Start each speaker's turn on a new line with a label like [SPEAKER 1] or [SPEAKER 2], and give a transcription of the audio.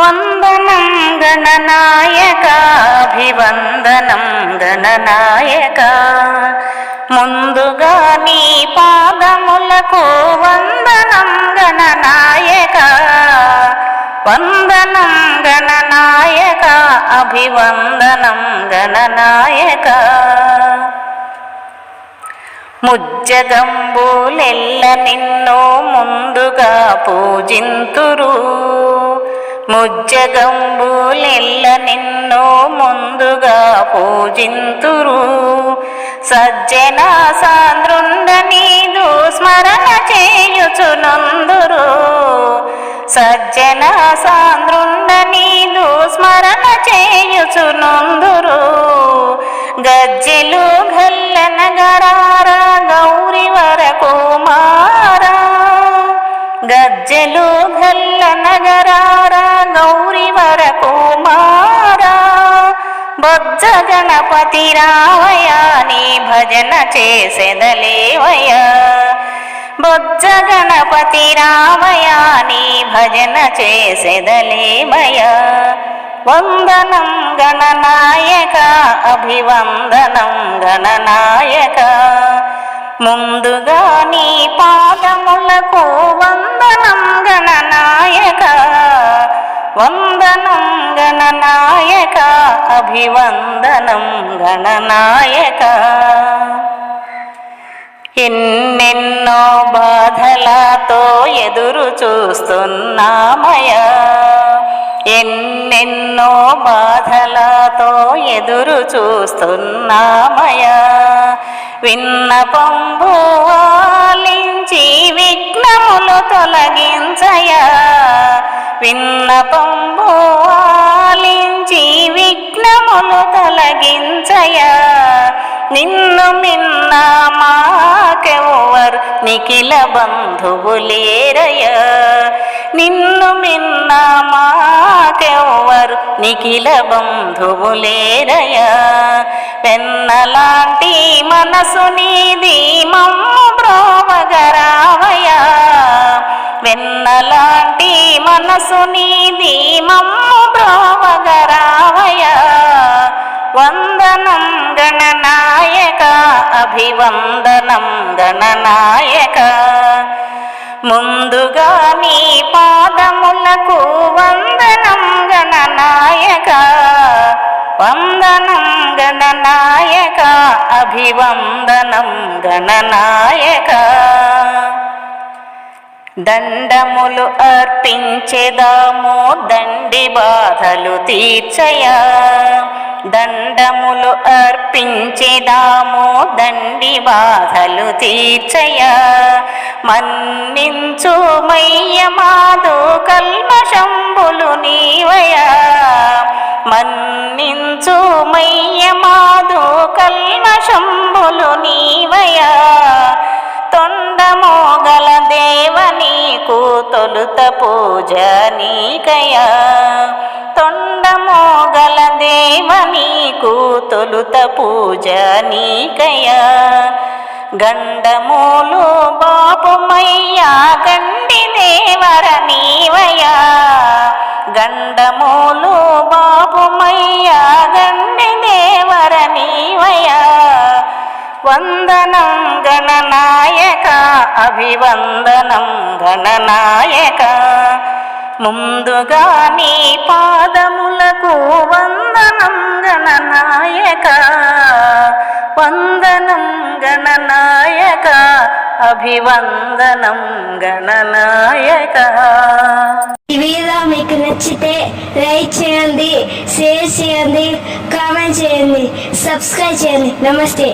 [SPEAKER 1] వందనం గణనాయకాభివందనం గణనాయక. ముందుగా నీ పాదములకు వందనం గణనాయక. వందనం గణనాయక అభివందనం గణనాయక. ముజ్జగంబులెల్ల నిన్ను ముందుగా పూజింతురు. ముజ్జగంబులెల్ల నిన్నో ముందుగా పూజింతురు. సజ్జన సాంద్రుండ నీదు స్మరణ చేయుచునందురు. సజ్జన సాంద్రుండ నీదు స్మరణ చేయుచునందురు. గజ్జెలు గల్ల నగరార గౌరి వరకు మా గజ్జలు గల్ల నగరారా గౌరీవర కుమారా బొజ్జ గణపతి రావయా నీ భజన చేసెదలేవయా బొజ్జ గణపతి రావయా నీ భజన చేసెదలేవయ వందనం గణనాయక అభివందనం గణనాయక ముందుగా నీ పాదములకు వందనం గణనాయక వందనం గణనాయక అభివందనం గణనాయక ఎన్నెన్నో బాధలతో ఎదురు చూస్తున్నామయా ఎన్నెన్నో బాధలతో ఎదురు చూస్తున్నామయా విన్నపంబు ఆలించి విఘ్నములు తొలగించయా. విన్నపంబు ఆలించి విఘ్నములు తొలగించయా. నిన్ను మిన్న మాకెవరు నిఖిల బంధువులేరయ్యా నిన్ను మిన్న మాకెవరు నిఖిల బంధువులేరయ్యా పెన్నలాంటి మనసు నీది మమ్ము బ్రోవగరావయా వెన్నలాంటి మనసు నీది మమ్ము బ్రోవగరావయా వందనం గణనాయక అభివందనం గణనాయక. ముందుగా నీ పాద గణనాయక అభివందనం గణనాయక దండములు అర్పించెదాము దండి బాధలు తీర్చయా. దండములు అర్పించెదాము దండి బాధలు తీర్చయా. మన్నించు మయ్య మాదు కల్మషంబులు నీవయా. తొలుత పూజ నీకయా? తొండమోగల దేవ నీకు తొలుత పూజ నీకయా? గండమూలు బాపుమయ్యా గండి దేవర నీవయా? గండమూలు బాపుమయ్యా గండి దేవర నీవయా? వందనం గణనా అభివందనం గణనాయక ముందుగా నీ పాదములకు వందనం గణనాయక వందనం గణనాయక అభివందనం గణనాయక
[SPEAKER 2] ఈ వీడియో మీకు నచ్చితే లైక్ చేయండి షేర్ చేయండి కామెంట్ చేయండి సబ్స్క్రైబ్ చేయండి. నమస్తే.